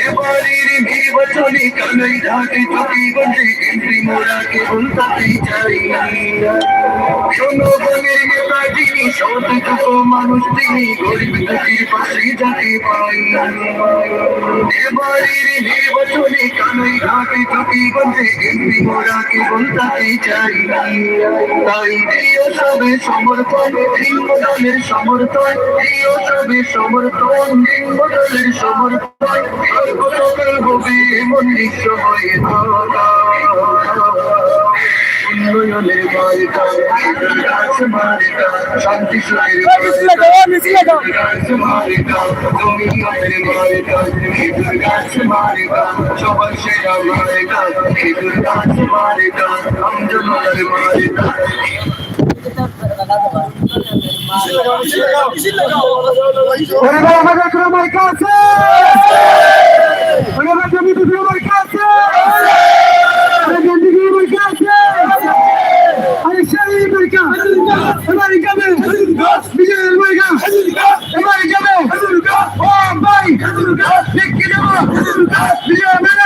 এবারের নির্বাচনে কানাই ঘাটে চকিগঞ্জে এমপি মোরা কেবল তাতেই তাই প্রিয় সবে সমর্থন দলের সমর্থন সমর্থন সমর্থন সর্বদল হবে নিঃস্ব হয়ে থাকা উন্নয়নের গাছ মার্কা শান্তি সুখের গাছ মার্কা জমিয়তের মার্কা খেজুর গাছ সবার সেরা গাছ মার্কা আমজনতার মার্কা ওরা আমাদের কোনো মার্কা আছে। ওরা জমিতে কোনো মার্কা আছে। ওরা গেন্দিকে মার্কা আছে। আরে সেই মার্কা। এবার যাবে। বিজয়ের মার্কা। এবার যাবে। ও ভাই, দেখে দেবো বিজয় মেলা।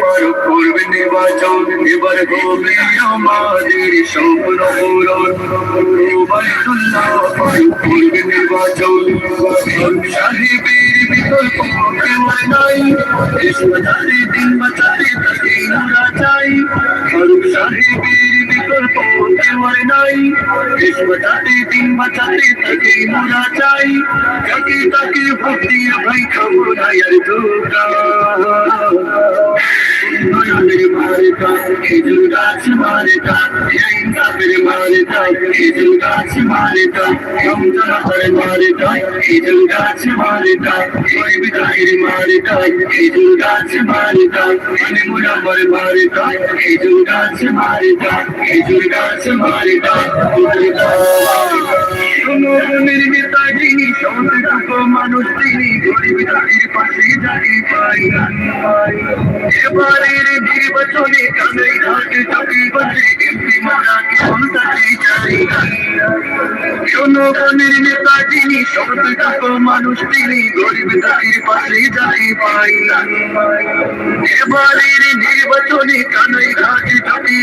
ফারুক করবে নির্বাচন, এবার হবে আমাদের স্বপ্ন পূরণ। ওবায়দুল্লাহ ফারুক করবে নির্বাচন বিকল্প কেউ নাই। দিন বাঁচাতে তাকে চাই সাহেবের বিকল্প কেউ নাই। দেশবাজারে দিন বাঁচাতে তাকে আমরা চাই। তাকে ভোট দিয়ে ভাই খাব না আর ধোকা উন্নয়নের মার্কা খেজুর গাছ মার্কা ইনসাফের মার্কা খেজুর গাছ মার্কা সমঝোতার মার্কা খেজুর গাছ মার্কা গরিব জাহির মার্কা খেজুর গাছ মার্কা মানে মুরাম্মর মার্কা খেজুর গাছ মার্কা খেজুর গাছ মার্কা জনগণের নেতা যিনি সন্তর্ক মানুষ তিনি গরিব জাতির পাশে যাকে পাই এবারের নির্বাচনে চাই জনগণের নেতা যিনি সন্তর্ক মানুষ, তিনি গরিব জাতির পাশে যাকে পাই। এবারের নির্বাচনে কানাই ঘাটে চাকরি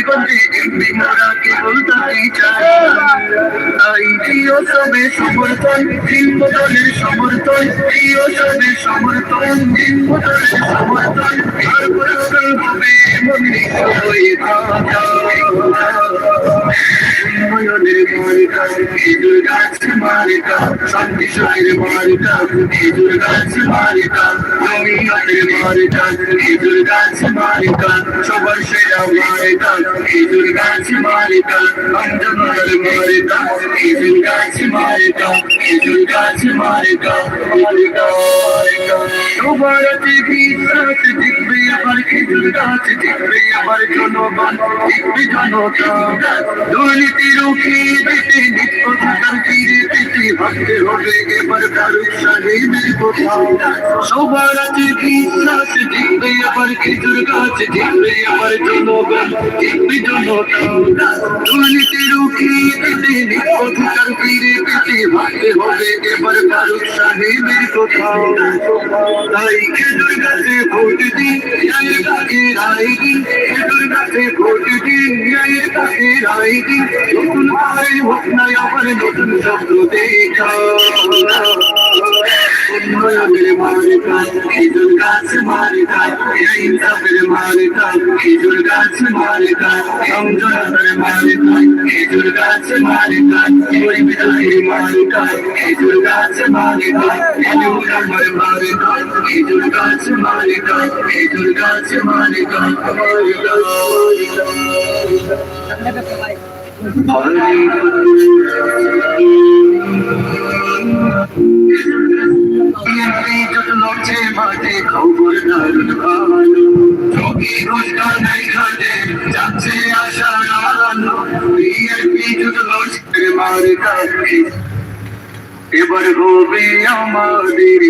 এমপি মারা কেবল তাকে চাই তাই প্রিয় সবে সমর্থন, হিন্দু দলের সমর্থন, প্রিয় সবে সমর্থন, হিন্দু দলের সমর্থন হবে এমন হয়ে উন্নয়নের খেজুর গাছ মার্কা শান্তি সুখের মার্কা খেজুর গাছ মার্কা জমিয়তের মার্কা খেজুর গাছ মার্কা সবার সেরা মার্কা খেজুর গাছ মার্কা অঞ্জনার মার্কা খেজুর গাছ মার্কা খেজুর গাছ মার্কা মার্কা সবার বিশ্বাস জিতবে আবার খেজুর গাছ জিতবে আবার জনগণ জিতবে জনতা দুর্নীতি রুখিয়ে দিতে নিত্য থাকার ফিরে ফিরে পেতে হবে এবার আবার নতুন খেজুর গাছ মার্কা ইনসাফের মার্কা খেজুর গাছ মার্কা সংযমের মার্কা খেজুর গাছ মার্কা গরিব জাহির মার্কা খেজুর গাছ মার্কা মুরাম্মর মার্কা খেজুর গাছ মার্কা খেজুর গাছ মার্কা লড়ছে এবার হবে আমাদের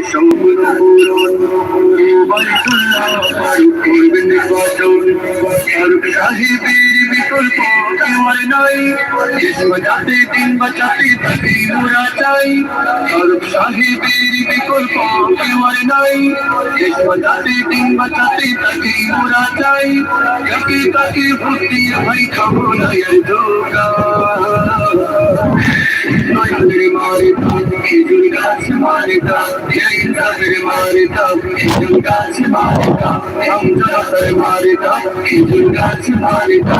পূরণ করবেন ফারুক সাহেবের বিকল্প কেউ আর নাই দেশ বাঁচাতে দিন বাঁচাতে তাকে মোরা চাই কাকে কাকে ভোট দিয়ে ভাই খাব না এর ধোকা নয়নের মারিতা খেজুর গাছ মারিতা ইনসাফের মারিতা খেজুর গাছ মারিতা সমঝোতার মারিতা খেজুর গাছ মারিতা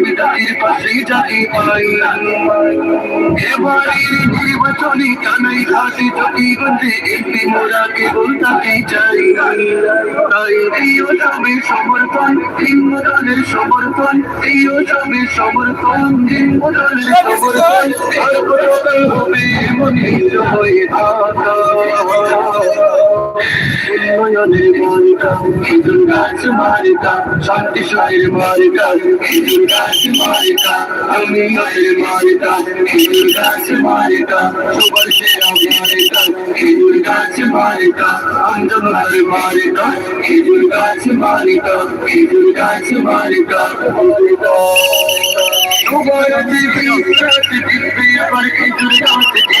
দাহির পাশে থাকি এবারের নির্বাচনে কানাই ঘাটে গন্ডে একটি মোরাকে উল্টাতে চাই তাই প্রিয় সবে সমর্থন হিন্দু দলের সমর্থন প্রিয় সবে সমর্থন হিন্দু দলের সমর্থন হবে মনির হয়ে থাকা উন্নয়নের মালিকা খেজুর গাছ মালিকা শান্তি সাহের মালিকা খেজুর গাছ মালিকা আমিনের মালিকা খেজুর গাছ মালিকা সবার সেরা মালিকা খেজুর গাছ মালিকা আন্দোলনের মালিকা খেজুর গাছ মালিকা খেজুর গাছ মালিকা সবার আবার খেজুর গাছ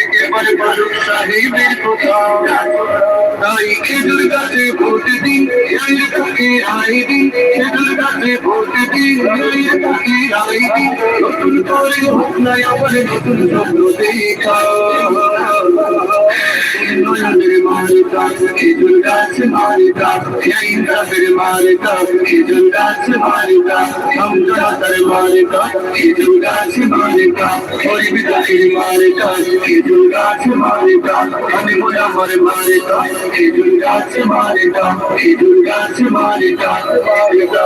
এবার বারো সাহেবের কথা তাই খেজুর গাছে ভোট দিন এই তোকে আই দিন খেজুর গাছে ভোট দিন এই তোকে আই দিন নতুন করে হোক না আবার নতুন স্বপ্ন দেখা উন্নয়নের মালিকা খেজুর গাছ মালিকা ইনসাফের মালিকা খেজুর গাছ মালিকা সমঝোতার মালিকা খেজুর গাছ মালিকা গরিব দাখির মালিকা খেজুর গাছ মালিকা আমি মোলামর মালিকা খেজুর গাছ মালিকা খেজুর গাছ মালিকা মালিকা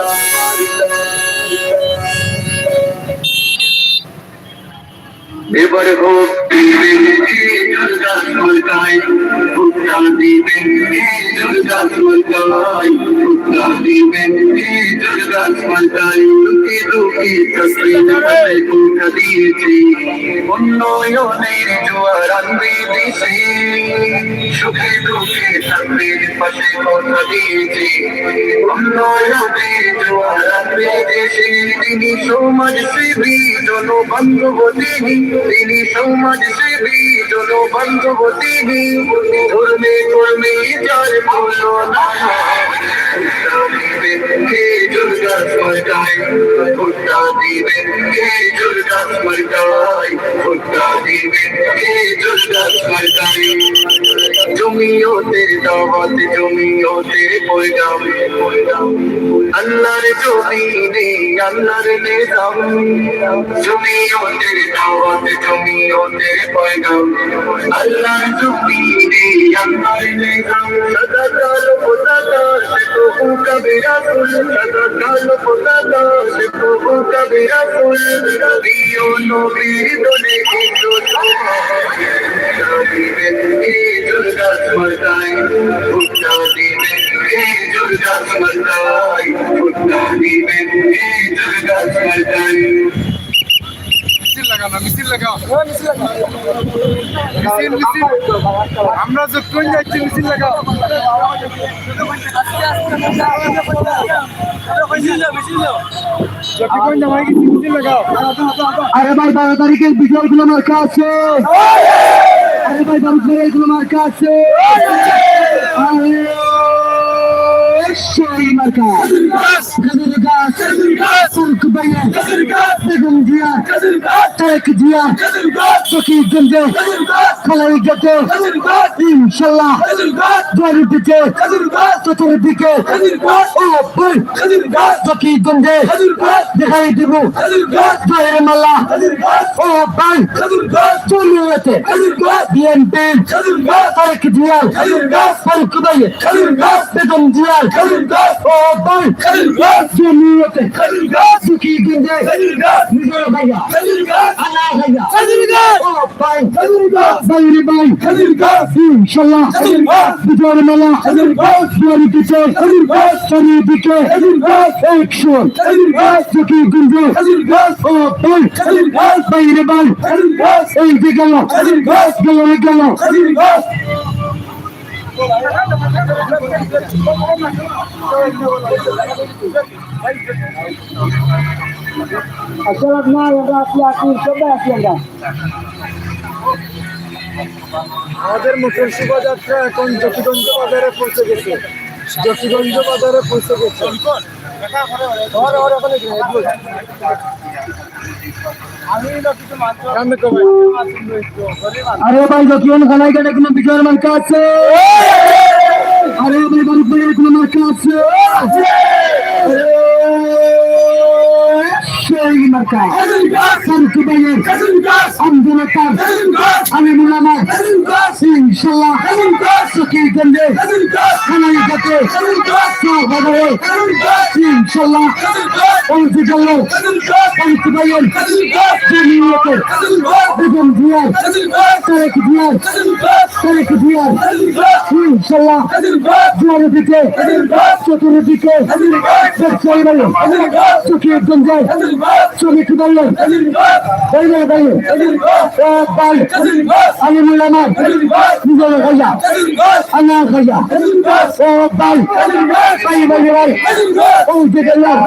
তসবির ভুক্তা দিয়েছি। উন্নয়নের জোয়ার আনবে দেশে, সুখে দুঃখে তসবির পাশে কথা দিয়েছি। উন্নয়নের জোয়ার আনবে তিনি সমাজ সেবী, জনবান্ধব তিনি। তিনি সমাজ সেবী, জনবান্ধব তিনি। ধর্মে কর্মে যার সরকার। জমিয়তের দাওয়াত, জমিয়তের পয়গাম। আল্লাহর জমিনে আল্লাহর নিজাম। জমিয়তের দাওয়াত জমিয়তের পয়গাম। আল্লাহর জমিনে আল্লাহর নিজাম। সদা কাল পতাকা, সে প্রভু কবে রাসুল। সদা কাল পতাকা, সে প্রভু কবে রাসুল। প্রিয় নবীর দলে কিন্তু দিবেন হে দুর্গা স্মরতায় ভুক্তা দিবেন দুর্গা স্মরতায় ভুক্তা দিবেন আমরা যতক্ষণ যাচ্ছি, মিছিল লাগাও। আরে ভাই, বারো তারিখের বিজয়গুলো মার্কা আছে। আরে ভাই, বারো তারিখগুলো মার্কা আছে। সেই মার্কা বেগম জিয়া তারেক জিয়া চকি গঞ্জে খালাই গেতে ইনশাল্লাহ জয়ের দিকে চতুর দিকে ও ভাই চকি গঞ্জে দেখাই দিব জয়ের মাল্লা ও ভাই চলিয়েছে বিএনপি তারেক জিয়া ফুলক বাইয়া বেগম জিয়া ও ভাই জমিয়েছে চকি গঞ্জে নিজের ভাইয়া আল্লাহ ভাইয়া ও ভাই বাইরে ভাই ইনশাল্লাহ বিজয়ের মেলা জয়ের দিকে চারিদিকে একশো চকি গঞ্জে ও ভাই বাইরে ভাই এই যে গেল গেল গেল আসলে না আমরা আসলে আসি সবাই আসি আমরা আমাদের মোটর শোভাযাত্রা এখন জকিগঞ্জ বাজারে পৌঁছে গেছে। জকিগঞ্জ বাজারে পৌঁছে গেছে। আরে ভাই যখন খানায় গেলে কোনো? বিজয়ের মার্কা আছে? আরে ভাই ভাইয়ের কোনো মার্কা আছে? সেই ভাইয়ের আন্দোলতার আলিমুল আমার ইনশাল্লাহ চকির গঞ্জে খানায় বাজারে ইনশাল্লাহ ফারুক ভাইয়ের জমিয়তের বেগম জিয়ার তারেক জিয়ার তারেক জিয়ার ইনশাল্লাহ জোয়ারের দিকে চতুর্দিকে ব্যবসায়ী বাড়ি চকির গঞ্জে শ্রমিক বাড়ি ভাই আলিমুল আমার নিজের ভাইয়া আল্লাহ ভাইয়া ও ভাই ভাই ভাই ভাই ও যে গেলাম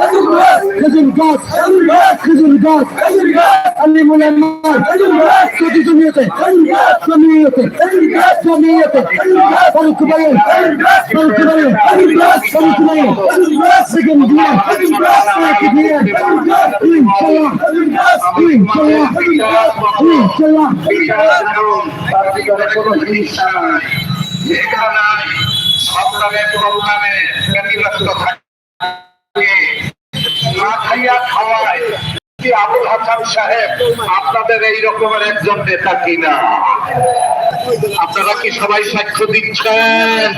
খেজুর গাছ খেজুর গাছ আলিমুল আমার সত্যি জমিয়েতে জমিয়েতে জমিয়েতে ফারুক ভাই ফারুক ভাই ফারুক ভাই সেকেন্ড দিয়ে এক দিয়ে ইনশাল্লাহ ইনশাল্লাহ ইনশাল্লাহ আবুল হাসান সাহেব আপনাদের এই রকমের একজন নেতা কিনা আপনারা কি সবাই সাক্ষ্য দিচ্ছেন?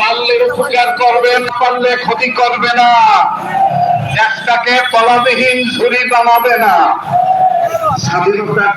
পারলে উপকার করবেন পারলে ক্ষতি করবে না। দেশটাকে তলাবিহীন ঝুরি বানাবে না। স্বাধীনতার